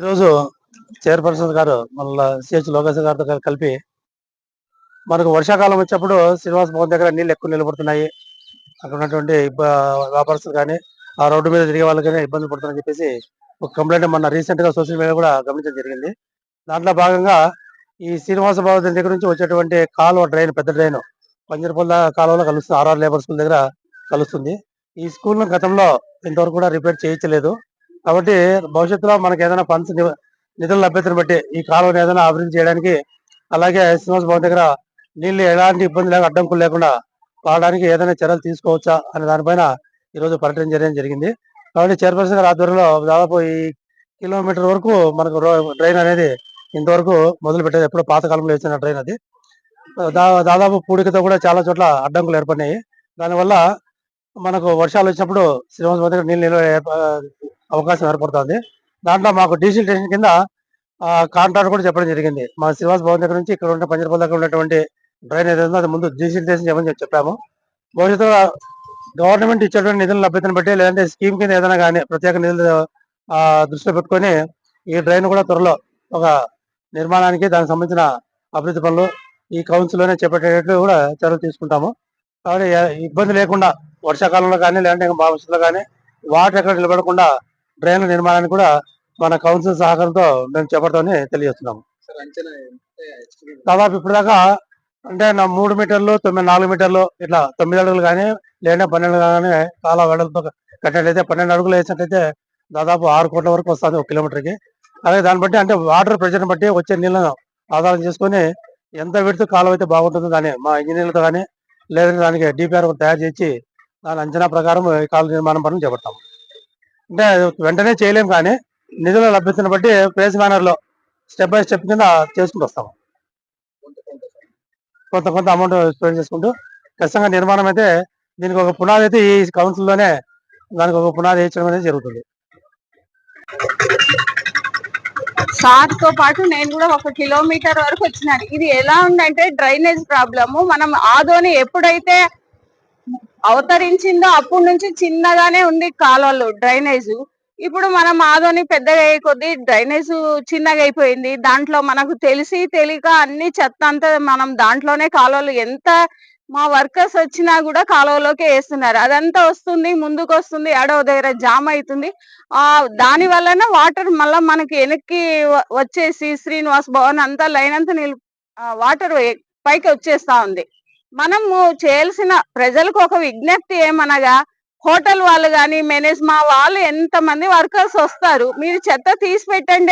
ఈరోజు చైర్పర్సన్ గారు మళ్ళా సిహెచ్ లోకేష్ గారితో కలిపి మనకు వర్షాకాలం వచ్చినప్పుడు శ్రీనివాస భవన్ దగ్గర నీళ్ళు ఎక్కువ నిలబడుతున్నాయి. అక్కడ ఉన్నటువంటి వ్యాపారస్తులు కానీ ఆ రోడ్డు మీద తిరిగే వాళ్ళకి కానీ ఇబ్బంది పడుతుందని చెప్పేసి ఒక కంప్లైంట్ మన రీసెంట్గా సోషల్ మీడియా కూడా గమనించడం జరిగింది. దాంట్లో భాగంగా ఈ శ్రీనివాస భవన్ దగ్గర నుంచి వచ్చేటువంటి కాలువ డ్రైన్ పెద్ద డ్రైన్ పంజరపల్ల కాలువలో కలుస్తుంది. ఆర్ఆర్ లేబర్ స్కూల్ దగ్గర కలుస్తుంది. ఈ స్కూల్ గతంలో ఇంతవరకు కూడా రిపేర్ చేయించలేదు. కాబట్టి భవిష్యత్తులో మనకి ఏదైనా ఫండ్స్ నిధుల లభ్యతను బట్టి ఈ కాలువను ఏదైనా అభివృద్ధి చేయడానికి అలాగే శ్రీనివాస భవన్ దగ్గర నీళ్ళు ఎలాంటి ఇబ్బంది లేక అడ్డంకులు లేకుండా పాడడానికి ఏదైనా చర్యలు తీసుకోవచ్చా అనే దానిపైన ఈ రోజు పర్యటన చేయడం జరిగింది. కాబట్టి చైర్పర్సన్ గారి ఆధ్వర్యంలో దాదాపు ఈ కిలోమీటర్ వరకు మనకు రో- అనేది ఇంతవరకు మొదలు పెట్టేది ఎప్పుడో పాతకాలంలో వేసిన ట్రైన్ అది. దాదాపు పూడికతో కూడా చాలా చోట్ల అడ్డంకులు ఏర్పడినాయి. దానివల్ల మనకు వర్షాలు వచ్చినప్పుడు శ్రీనివాస భవన్ దగ్గర నీళ్ళు నిల్వ అవకాశం ఏర్పడుతుంది. దాంట్లో మాకు డీజిల్ స్టేషన్ కింద కాంట్రాక్ట్ కూడా చెప్పడం జరిగింది. మా శ్రీవాస్ భవన్ దగ్గర నుంచి ఇక్కడ ఉన్న పంజరపల్లి దగ్గర ఉన్నటువంటి డ్రైన్ ఏదైతే అది ముందు డీజిల్ స్టేషన్ చెప్పని చెప్పాము. భవిష్యత్తులో గవర్నమెంట్ ఇచ్చేటువంటి నిధుల లభ్యతను బట్టి లేదంటే స్కీమ్ కింద ఏదైనా కానీ ప్రత్యేక నిధులు ఆ, దృష్టిలో పెట్టుకొని ఈ డ్రైన్ కూడా త్వరలో ఒక నిర్మాణానికి దానికి సంబంధించిన అభివృద్ధి పనులు ఈ కౌన్సిల్లోనే చేపట్టేటట్లు కూడా చర్యలు తీసుకుంటాము. కాబట్టి ఇబ్బంది లేకుండా వర్షాకాలంలో కానీ లేదంటే భవిష్యత్తులో కానీ వాటర్ ఎక్కడ నిలబడకుండా డ్రైన్ల నిర్మాణానికి కూడా మన కౌన్సిల్ సహకారంతో మేము చేపడతామని తెలియజేస్తున్నాము. దాదాపు ఇప్పుడు దాకా అంటే నా మూడు మీటర్లు తొమ్మిది నాలుగు మీటర్లు ఇట్లా తొమ్మిది అడుగులు కానీ లేదంటే పన్నెండు కానీ కాలా వెడల్పు కట్టినట్లయితే పన్నెండు అడుగులు వేసినట్లయితే దాదాపు ఆరు కోట్ల వరకు వస్తుంది ఒక కిలోమీటర్కి. అలాగే దాన్ని బట్టి అంటే వాటర్ ప్రెషర్ బట్టి వచ్చే నీళ్ళను ఆధారం చేసుకొని ఎంత విడుతూ కాలం అయితే బాగుంటుందో దాన్ని మా ఇంజనీర్లతో కానీ లేదంటే దానికి డిపిఆర్ తయారు చేసి దాని అంచనా ప్రకారం ఈ కాలువ నిర్మాణం పనులు చేపడతాం అంటే వెంటనే చేయలేం కానీ నిధుల లభ్యతను బట్టి ఫేజ్ మేనర్లో స్టెప్ బై స్టెప్ కింద చేసుకుంటూ వస్తాము కొంత కొంత అమౌంట్ స్పెండ్ చేసుకుంటూ ఖచ్చితంగా నిర్మాణం అయితే దీనికి ఒక పునాది అయితే ఈ కౌన్సిల్లోనే దానికి ఒక పునాది వేయించడం అనేది జరుగుతుంది. సార్తో పాటు నేను కూడా ఒక కిలోమీటర్ వరకు వచ్చినాను. ఇది ఎలా ఉందంటే డ్రైనేజ్ ప్రాబ్లము. మనం ఆదోని ఎప్పుడైతే అవతరించిందో అప్పటి నుంచి చిన్నగానే ఉంది కాలువలు డ్రైనేజ్. ఇప్పుడు మనం ఆదోని పెద్దగా అయ్యే కొద్దీ డ్రైనేజ్ చిన్నగా అయిపోయింది. దాంట్లో మనకు తెలిసి తెలియక అన్ని చెత్త అంతా మనం దాంట్లోనే కాలువలు ఎంత మా వర్కర్స్ వచ్చినా కూడా కాలువలోకి వేస్తున్నారు. అదంతా వస్తుంది ముందుకు వస్తుంది ఎడవ దగ్గర జామ్ అవుతుంది. ఆ దాని వల్లన వాటర్ మళ్ళా మనకి వెనక్కి వచ్చేసి శ్రీనివాస్ భవన్ అంతా లైన్ అంతా నిల్ వాటర్ పైకి వచ్చేస్తా ఉంది. మనము చేయాల్సిన ప్రజలకు ఒక విజ్ఞప్తి ఏమనగా హోటల్ వాళ్ళు కానీ మేనేజ్ మా వాళ్ళు ఎంత మంది వర్కర్స్ వస్తారు మీరు చెత్త తీసి పెట్టండి